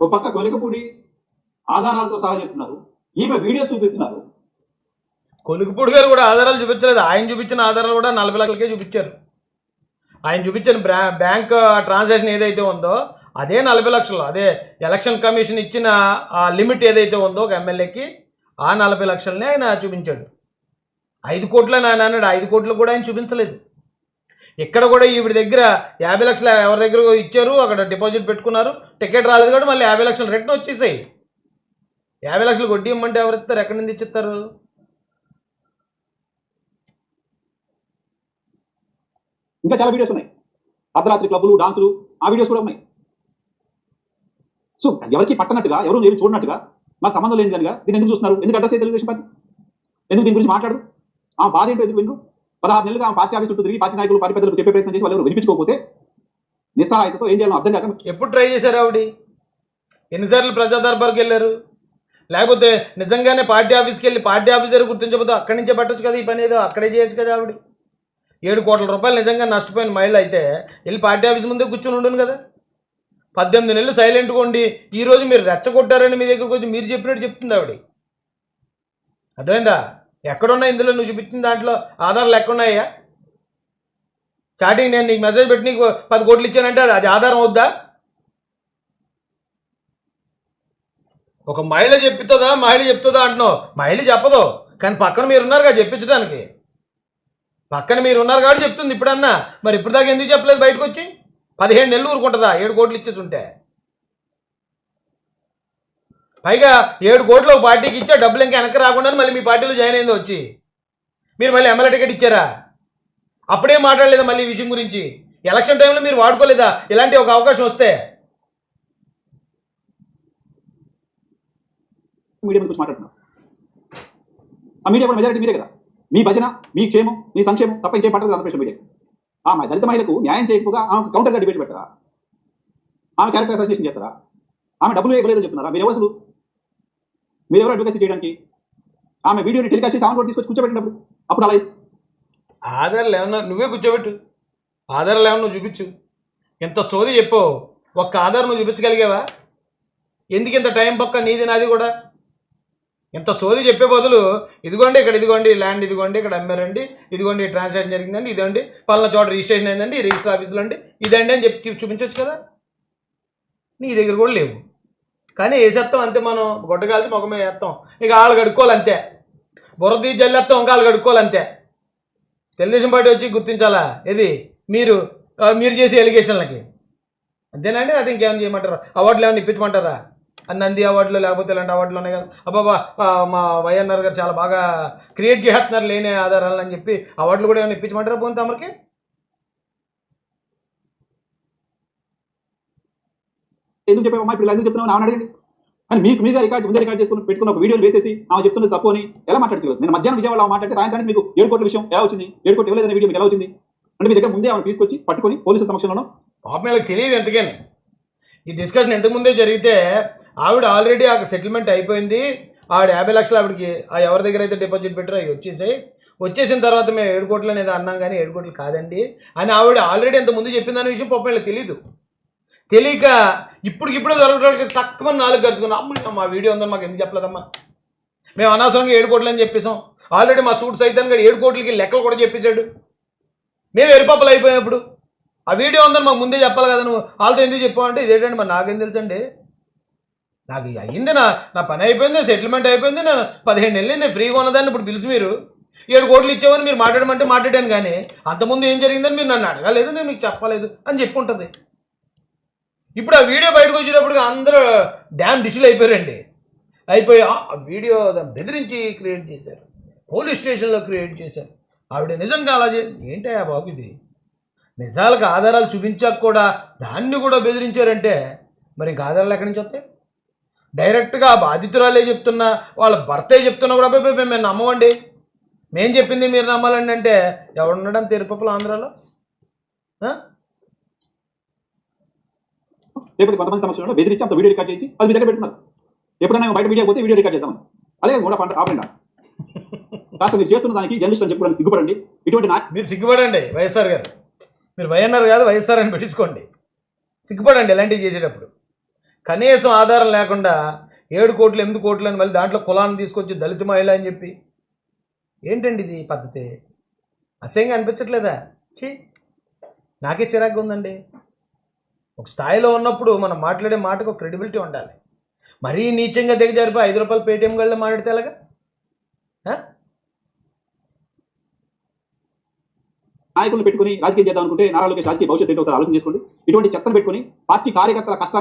ఓ పక్క కొలికపూడి ఆధారాలతో సహా చెప్తున్నారు. ఈమె వీడియోస్ చూపిస్తున్నారు. కొలుకుపూడి గారు కూడా ఆధారాలు చూపించలేదు. ఆయన చూపించిన ఆధారాలు కూడా నలభై లక్షలకే చూపించారు. ఆయన చూపించిన బ్రా బ్యాంక్ ట్రాన్సాక్షన్ ఏదైతే ఉందో అదే నలభై లక్షలు. అదే ఎలక్షన్ కమిషన్ ఇచ్చిన ఆ లిమిట్ ఏదైతే ఉందో ఒక ఎమ్మెల్యేకి ఆ నలభై లక్షలనే ఆయన చూపించాడు. ఐదు కోట్లని ఆయన అన్నాడు. ఐదు కోట్లు కూడా ఆయన చూపించలేదు. ఇక్కడ కూడా ఈవిడ దగ్గర యాభై లక్షలు ఎవరి దగ్గర ఇచ్చారు అక్కడ డిపాజిట్ పెట్టుకున్నారు టికెట్ రాలేదు కాబట్టి మళ్ళీ యాభై లక్షలు రిటర్న్ వచ్చేసాయి. యాభై లక్షలు వడ్డీ ఇమ్మంటే ఎవరు ఇస్తారు? ఎక్కడి నుంచి ఇచ్చిస్తారు ఇంకా చాలా వీడియోస్ ఉన్నాయి. అర్ధరాత్రి క్లబ్బులు డాన్సులు ఆ వీడియోస్ కూడా ఉన్నాయి. సో ఎవరికి పట్టనట్టుగా ఎవరు ఏమి చూడనట్టుగా మాకు సంబంధం లేని దానిగా దీన్ని ఎందుకు చూస్తున్నారు? ఎందుకు అడ్రస్ అయితే తెలుగుదేశం పార్టీ? ఎందుకు దీని గురించి మాట్లాడు ఆ బాధ ఏంటో ఎందుకు వినరు? పదహారు నెలలుగా ఆ పార్టీ ఆఫీస్ చుట్టూ తిరిగి పార్టీ నాయకులు పార్టీ పెద్దలకు చెప్పే ప్రయత్నం చేసి వాళ్ళు వినిపించుకోకపోతే నిస్సహాయతతో ఏం చేయాలో అర్థం కాక ఎప్పుడు ట్రై చేశారు ఆవిడ? ఎన్నిసార్లు ప్రజా దర్బార్కి వెళ్ళారు? లేకపోతే నిజంగానే పార్టీ ఆఫీస్కి వెళ్ళి పార్టీ ఆఫీసర్ గుర్తించబోతే అక్కడి నుంచే పట్టవచ్చు కదా ఈ పని ఏదో? అక్కడే చేయొచ్చు కదా ఆవిడ? ఏడు కోట్ల రూపాయలు నిజంగా నష్టపోయిన మహిళ అయితే వెళ్ళి పార్టీ ఆఫీస్ ముందే కూర్చొని ఉండను కదా? పద్దెనిమిది నెలలు సైలెంట్గా ఉండి ఈ రోజు మీరు రెచ్చగొట్టారని మీ దగ్గరకు వచ్చి మీరు చెప్పినట్టు చెప్తుంది ఆవిడ. అర్థమైందా? ఎక్కడున్నా ఇందులో నువ్వు చూపించిన దాంట్లో ఆధారాలు ఎక్కడున్నాయా చాటింగ్ నేను నీకు మెసేజ్ పెట్టి నీకు పది కోట్లు ఇచ్చానంటే అది అది ఆధారం అవుద్దా? ఒక మహిళ చెప్తుందా? మహిళ చెప్తుందా అంటున్నావు? మహిళ చెప్పదు. కానీ పక్కన మీరు ఉన్నారుగా చెప్పించడానికి. పక్కన మీరు ఉన్నారు కాబట్టి చెప్తుంది ఇప్పుడన్నా. మరి ఇప్పుడు దాకా ఎందుకు చెప్పలేదు బయటకు వచ్చి పదిహేను నెలలు ఊరుకుంటుందా? ఏడు కోట్లు ఇచ్చేసి ఉంటే పైగా ఏడు కోట్లు ఒక పార్టీకి ఇచ్చా డబ్బులు ఇంకా వెనక్కి రాకుండా మళ్ళీ మీ పార్టీలో జాయిన్ అయింది వచ్చి. మీరు మళ్ళీ ఎమ్మెల్యే టికెట్ ఇచ్చారా? అప్పుడే మాట్లాడలేదా మళ్ళీ ఈ విషయం గురించి? ఎలక్షన్ టైంలో మీరు వాడుకోలేదా? ఇలాంటి ఒక అవకాశం వస్తే. మీడియా గురించి మాట్లాడుతున్నారు ఆ మీడియా కూడా మెజారిటీ మీరే కదా. మీ భజన మీ క్షేమం మీ సంక్షేమం తప్ప ఇంకేం పట్టదు ఆంధ్రప్రదేశ్ మీడియా. ఆ మా దళిత మహిళకు న్యాయం చేయకపోగా ఆమె కౌంటర్గా డిబేట్ పెట్టరా? ఆమె క్యారెక్టర్ అసోసియేషన్ చేస్తారా? ఆమె డబ్బులు ఇవ్వలేదని చెప్తున్నారా? మీరు ఎవరు మీరు ఎవరు అడ్వకేసీ చేయడానికి? ఆమె వీడియోని టెలికాస్ట్ చేసి ఆమె కూడా తీసుకొచ్చి కూర్చోబెట్టినప్పుడు అప్పుడు అలా ఆధారాలు ఏమన్నా నువ్వే కూర్చోబెట్టు. ఆధారాలు ఏమన్నా నువ్వు చూపించు. ఎంత సోది చెప్పో. ఒక్క ఆధారం నువ్వు చూపించగలిగావా? ఎందుకు ఇంత టైం పక్క నీది నాది కూడా. ఇంత సోది చెప్పే బదులు ఇదిగోండి ఇక్కడ ఇదిగోండి ల్యాండ్ ఇదిగోండి ఇక్కడ అమ్మారండి ఇదిగోండి ట్రాన్సాక్షన్ జరిగిందండి ఇదండి. పలానా చోట రిజిస్ట్రేషన్ అయిందండి రిజిస్టర్ ఆఫీసులో అండి. ఇదండి అని చెప్పి చూపించవచ్చు కదా. నీ దగ్గర కూడా లేవు. కానీ వేసేస్తాం అంతే మనం. గొడ్డగాల్చి ముఖమే వేస్తాం ఇక వాళ్ళు కడుక్కోవాలి అంతే బుర్ర జల్లేస్తాం ఇంకా వాళ్ళు కడుక్కోవాలి అంతే తెలుగుదేశం పార్టీ వచ్చి గుర్తించాలా? ఇది మీరు మీరు చేసే ఎలిగేషన్లకి. అంతేనండి? అది ఇంకేం చేయమంటారా? అవార్డులు ఏమైనా ఇప్పించమంటారా? నంది అవార్డులు లేకపోతే ఇలాంటి అవార్డులు ఉన్నాయి కదా. అబ్బాబా మా వైఎన్ఆర్ గారు చాలా బాగా క్రియేట్ చేస్తున్నారు లేని ఆధారాలు అని చెప్పి అవార్డులు కూడా ఏమైనా ఇప్పించమంటారా పోతే తమరికి? ఎందుకు చెప్పామమ్మా ఇప్పుడు ఎందుకు చెప్తున్నావు? ఆమె అడగండి అని మీకు మీద రికార్డ్ ముందే రికార్డ్ చేసుకుని పెట్టుకున్న ఒక వీడియోలు వేసేసి ఆమె చెప్తున్నది తప్పు అని ఎలా మాట్లాడచ్చు నేను మధ్యాహ్నం విజయవాడ మాట్లాడితే సాయంత్రానికి మీకు ఏడు కోట్ల విషయం ఎలా వచ్చింది? ఏడు కోట్లు ఇవ్వలేదనే వీడియో మీకు ఎలా వచ్చింది? అంటే మీ దగ్గర ముందే ఆమె తీసుకొచ్చి పట్టుకొని పోలీసుల సమక్షంలో పాపం తెలియదు ఎంతకేనా. ఈ డిస్కషన్ ఎంతకుముందే జరిగితే ఆవిడ ఆల్రెడీ అక్కడ సెటిల్మెంట్ అయిపోయింది. ఆవిడ యాభై లక్షలు ఆవిడకి ఆ ఎవరి దగ్గర అయితే డిపాజిట్ పెట్టారో అవి వచ్చేసాయి. వచ్చేసిన తర్వాత మేము ఏడు కోట్లు అనేది అన్నాం కానీ ఏడు కోట్లు కాదండి. అని ఆవిడ ఆల్రెడీ ఎంత ముందు చెప్పిందనే విషయం పాపం తెలియదు తెలియక ఇప్పటికిప్పుడే దొరకడానికి తక్కువ నాలుగు గడుచుకున్నాం అమ్మ మా వీడియో ఉందని మాకు ఎందుకు చెప్పలేదమ్మా? మేము అనవసరంగా ఏడు కోట్లు అని చెప్పేసాం ఆల్రెడీ మా సూట్ సైతాన్ గారు ఏడు కోట్లకి లెక్కలు కూడా చెప్పేశాడు. మేము ఎరుపప్పలు అయిపోయాం ఇప్పుడు ఆ వీడియో ఉందని మాకు ముందే చెప్పాలి కదా నువ్వు. వాళ్ళతో ఎందుకు చెప్పావంటే ఇదేంటండి మరి నాకేం తెలుసండి? నాకు అయ్యింది నా నా పని అయిపోయింది సెటిల్మెంట్ అయిపోయింది నేను పదిహేను నెలలు నేను ఫ్రీగా ఉన్నదాన్ని ఇప్పుడు పిలిచి మీరు. ఏడు కోట్లు ఇచ్చామని మీరు మాట్లాడమంటే మాట్లాడాను కానీ అంతకుముందు ఏం జరిగిందని మీరు నన్ను అడగలేదు నేను మీకు చెప్పలేదు అని చెప్పుకుంటుంది ఇప్పుడు ఆ వీడియో బయటకు వచ్చేటప్పుడు అందరూ డ్యామ్ డిషులు అయిపోయారండి. అయిపోయి ఆ వీడియో దాన్ని బెదిరించి క్రియేట్ చేశారు. పోలీస్ స్టేషన్లో క్రియేట్ చేశారు. ఆవిడ నిజంగా అలా చే ఏంటయ్యా బాబు ఇది? నిజాలకు ఆధారాలు చూపించాక కూడా దాన్ని కూడా బెదిరించారంటే మరి ఇంకా ఆధారాలు ఎక్కడి నుంచి వస్తాయి? డైరెక్ట్గా బాధితురాలే చెప్తున్నా వాళ్ళ భర్తే చెప్తున్నా కూడా అబ్బాయి మేము నమ్మండి మేం చెప్పింది మీరు నమ్మాలండి అంటే ఎవడున్నాడు తిరుపతిలో ఆంధ్రాలో? లేకపోతే కొంతమంది సమక్షంలో బెదిరించి అంత వీడియో రికార్డ్ చేసి అది మీ దగ్గర పెట్టున్నారు. ఎప్పుడైనా బయట మీడియా పోతే వీడియో రికార్డ్ చేద్దామని. అదే మూడ పంట ఆపండి. కాస్త మీరు చేస్తున్న దానికి జర్నలిస్ట్ అని చెప్పుకోవడానికి సిగ్గుపడండి. ఇటువంటి మీరు సిగ్గుపడండి వైఎస్ఆర్ గారు. మీరు వైఎన్ఆర్ కాదు వైఎస్ఆర్ అని పెట్టించుకోండి సిగ్గుపడండి ఇలాంటివి చేసేటప్పుడు. కనీసం ఆధారం లేకుండా ఏడు కోట్లు ఎనిమిది కోట్లు అని మళ్ళీ దాంట్లో కులాన్ని తీసుకొచ్చి దళిత మహిళ అని చెప్పి. ఏంటండి ఇది పద్ధతి? అసహ్యంగా అనిపించట్లేదా? ఛీ! నాకే చిరాగ్గా ఉందండి. ఒక స్థాయిలో ఉన్నప్పుడు మనం మాట్లాడే మాటకు క్రెడిబిలిటీ ఉండాలి. మరీ నీచంగా దిగజారిపోయి ఐదు రూపాయలు పేటీఎం గళ్ళ మాట్లాడితే ఎలాగా? నాయకులను పెట్టుకుని రాజకీయం చేద్దాం అనుకుంటే నారా లోకేష్ రాజకీయ భవిష్యత్తు ఏంటో ఒకసారి ఆలోచన చేసుకోండి. ఇటువంటి చెత్తను పెట్టుకుని పార్టీ కార్యకర్తల కష్ట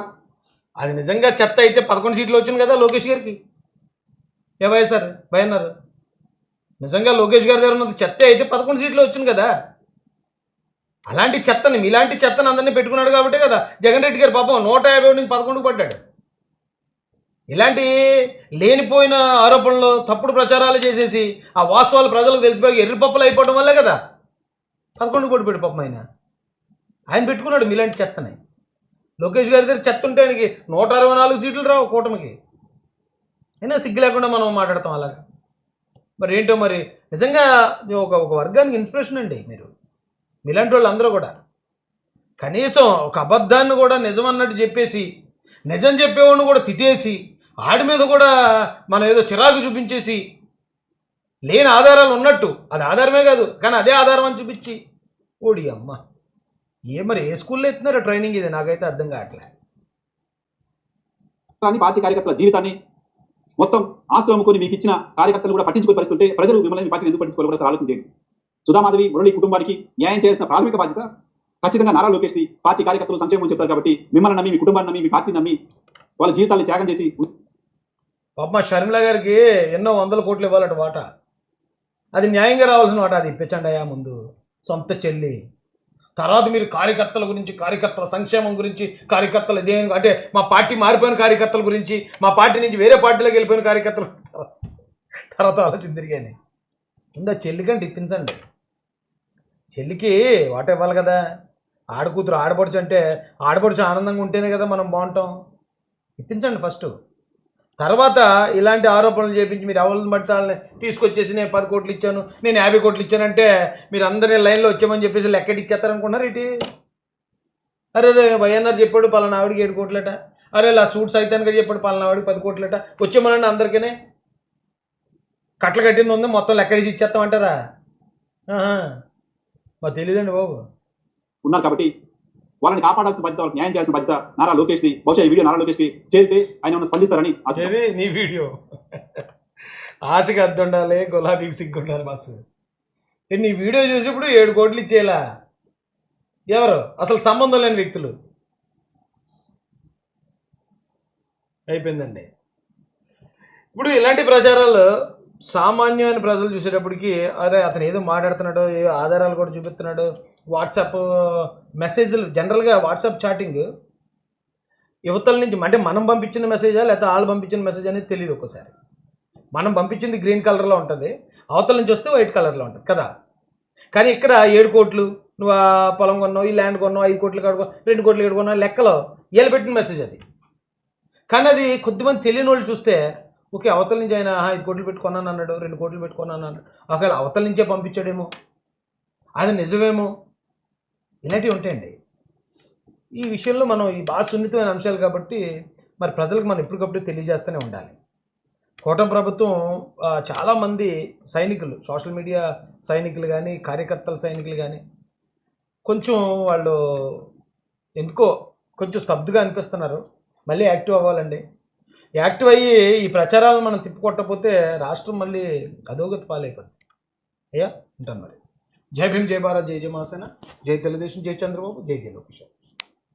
అది నిజంగా చెత్త అయితే పదకొండు సీట్లు వచ్చింది కదా లోకేష్ గారికి. ఏ సార్ భయ అన్నారు నిజంగా లోకేష్ గారి దగ్గర ఉన్నది చెత్త అయితే పదకొండు సీట్లు వచ్చింది కదా. అలాంటి చెత్తని ఇలాంటి చెత్తని అందరినీ పెట్టుకున్నాడు కాబట్టే కదా. జగన్ రెడ్డి గారు పాపం నూట యాభై నుంచి పదకొండుకు పడ్డాడు. ఇలాంటి లేనిపోయిన ఆరోపణలు తప్పుడు ప్రచారాలు చేసేసి ఆ వాస్తవాలు ప్రజలకు తెలిసిపోయి ఎర్రిపప్పులు అయిపోవడం వల్లే కదా. పదకొండు కోటి పెట్టి పాపం ఆయన. ఆయన పెట్టుకున్నాడు మీలాంటి చెత్తని. లోకేష్ గారి దగ్గర చెత్త ఉంటే ఆయనకి నూట అరవై నాలుగు సీట్లు రావు కూటమికి. అయినా సిగ్గు లేకుండా మనం మాట్లాడతాం అలాగా. మరి ఏంటో మరి? నిజంగా ఒక ఒక వర్గానికి ఇన్స్పిరేషన్ అండి మీరు. మీలాంటి వాళ్ళు అందరూ కూడా. కనీసం ఒక అబద్ధాన్ని కూడా నిజం అన్నట్టు చెప్పేసి నిజం చెప్పేవాడిని కూడా తిట్టేసి ఆడి మీద కూడా మనం ఏదో చిరాకు చూపించేసి లేని ఆధారాలు ఉన్నట్టు. అది ఆధారమే కాదు కానీ అదే ఆధారం అని చూపించి ఓడి అమ్మ. ఏ మరి ఏ స్కూల్లో ఎత్తున్నారో ట్రైనింగ్ ఇది? నాకైతే అర్థం కావట్లే. కానీ పార్టీ కార్యకర్తల జీవితాన్ని మొత్తం ఆస్తులు అమ్ముకొని మీకు ఇచ్చిన కార్యకర్తలు కూడా పట్టించుకునే పరిస్థితి ఉంటే ప్రజలు మిమ్మల్ని పార్టీని ఎందుకు పట్టించుకోవాలి కూడా ఆలోచన సుధామాధవి మురళి కుటుంబానికి న్యాయం చేయాల్సిన ప్రాథమిక బాధ్యత ఖచ్చితంగా నారా లోకేష్ది పార్టీ కార్యకర్తలు సంక్షేమం చెప్తారు కాబట్టి మిమ్మల్ని నమ్మి మీ కుటుంబాన్ని నమ్మి మీ పార్టీ నమ్మి వాళ్ళ జీవితాన్ని త్యాగం చేసి పాప షర్మిల గారికి ఎన్నో వందల కోట్లు ఇవ్వాలట వాట. అది న్యాయంగా రావాల్సిన వాట అది. ఇప్పించండి అయ్యా ముందు. సొంత చెల్లి. తర్వాత మీరు కార్యకర్తల గురించి కార్యకర్తల సంక్షేమం గురించి కార్యకర్తలు దేని అంటే మా పార్టీ మారిపోయిన కార్యకర్తల గురించి మా పార్టీ నుంచి వేరే పార్టీలోకి వెళ్ళిపోయిన కార్యకర్తలు తర్వాత ఆలోచన తిరిగాని ముందు ఆ చెల్లికంటే ఇప్పించండి. చెల్లికి వాట ఇవ్వాలి కదా? ఆడకూతురు ఆడపడుచు అంటే ఆడపడుచు ఆనందంగా ఉంటేనే కదా మనం బాగుంటాం. ఇప్పించండి ఫస్ట్ తర్వాత ఇలాంటి ఆరోపణలు చేపించి మీరు ఎవరిని పడితే వాళ్ళని తీసుకొచ్చేసి నేను పది కోట్లు ఇచ్చాను నేను యాభై కోట్లు ఇచ్చానంటే మీరు అందరినీ లైన్లో వచ్చామని చెప్పేసి లెక్కటి ఇచ్చేస్తారనుకున్నారు ఇటు అరే రే వైఎన్ఆర్ చెప్పాడు పలానా ఆవిడికి ఏడు కోట్లట. అరే ఇలా సూట్ సైతాన్ గారు చెప్పాడు పలానా ఆవిడికి పది కోట్లట. వచ్చేమనండి అందరికీనే. కట్టలు కట్టింది ఉంది మొత్తం లెక్కడిసి ఇచ్చేస్తామంటారా మాకు తెలియదండి బాబు. ఉన్నారు కాబట్టి వాళ్ళని కాపాడాల్సిన బాధ్యత వాళ్ళకి న్యాయం చేయాల్సిన బాధ్యత నారా లోకేష్ది. బహుశా ఈ వీడియో నారా లోకేష్కి చేరితే ఆయన ఏమైనా స్పందిస్తారని ఏది నీ వీడియో. ఆశకి అద్దు ఉండాలి? గులాబీకి సిగ్గు ఉండాలి బస్సు నీ వీడియో చూసేప్పుడు ఏడు కోట్లు ఇచ్చేలా? ఎవరు? అసలు సంబంధం లేని వ్యక్తులు. అయిపోయిందండి. ఇప్పుడు ఇలాంటి ప్రచారాలు సామాన్యమైన ప్రజలు చూసేటప్పటికి అరే అతను ఏదో మాట్లాడుతున్నాడు ఏ ఆధారాలు కూడా చూపిస్తున్నాడు వాట్సాప్ మెసేజ్లు జనరల్గా వాట్సాప్ చాటింగ్ యువతల నుంచి అంటే మనం పంపించిన మెసేజా లేకపోతే వాళ్ళు పంపించిన మెసేజ్ అనేది తెలియదు ఒక్కోసారి. మనం పంపించింది గ్రీన్ కలర్లో ఉంటుంది అవతల నుంచి వస్తే వైట్ కలర్లో ఉంటుంది కదా? కానీ ఇక్కడ ఏడు కోట్లు నువ్వు ఆ పొలం కొన్నావు ఈ ల్యాండ్ కొన్నావు ఐదు కోట్లు కడుకో రెండు కోట్లు కడుకున్నావు లెక్కలో వీళ్ళు పెట్టిన మెసేజ్ అది. కానీ అది కొద్దిమంది తెలియని వాళ్ళు చూస్తే ఓకే అవతల నుంచి ఆయన ఐదు కోట్లు పెట్టుకున్నాను అన్నాడు రెండు కోట్లు పెట్టుకున్నాను అన్నాడు. ఒకవేళ అవతల నుంచే పంపించాడేమో అది నిజమేమో? ఇలాంటివి ఉంటాయండి. ఈ విషయంలో మనం ఈ బాగా సున్నితమైన అంశాలు కాబట్టి మరి ప్రజలకు మనం ఎప్పటికప్పుడు తెలియజేస్తూనే ఉండాలి. కూటమి ప్రభుత్వం చాలామంది సైనికులు సోషల్ మీడియా సైనికులు కానీ కార్యకర్తల సైనికులు కానీ కొంచెం వాళ్ళు ఎందుకో కొంచెం స్తబ్దుగా అనిపిస్తున్నారు. మళ్ళీ యాక్టివ్ అవ్వాలండి. యాక్టివ్ అయ్యి ఈ ప్రచారాలను మనం తిప్పికొట్టకపోతే రాష్ట్రం మళ్ళీ అధోగతి పాలైపోతుంది అయ్యా? ఉంటాను మరి. జై భీమ్ జై భారత్ జై జయ జై తెలుగుదేశం జై చంద్రబాబు జై జయ లోకేశ్వర్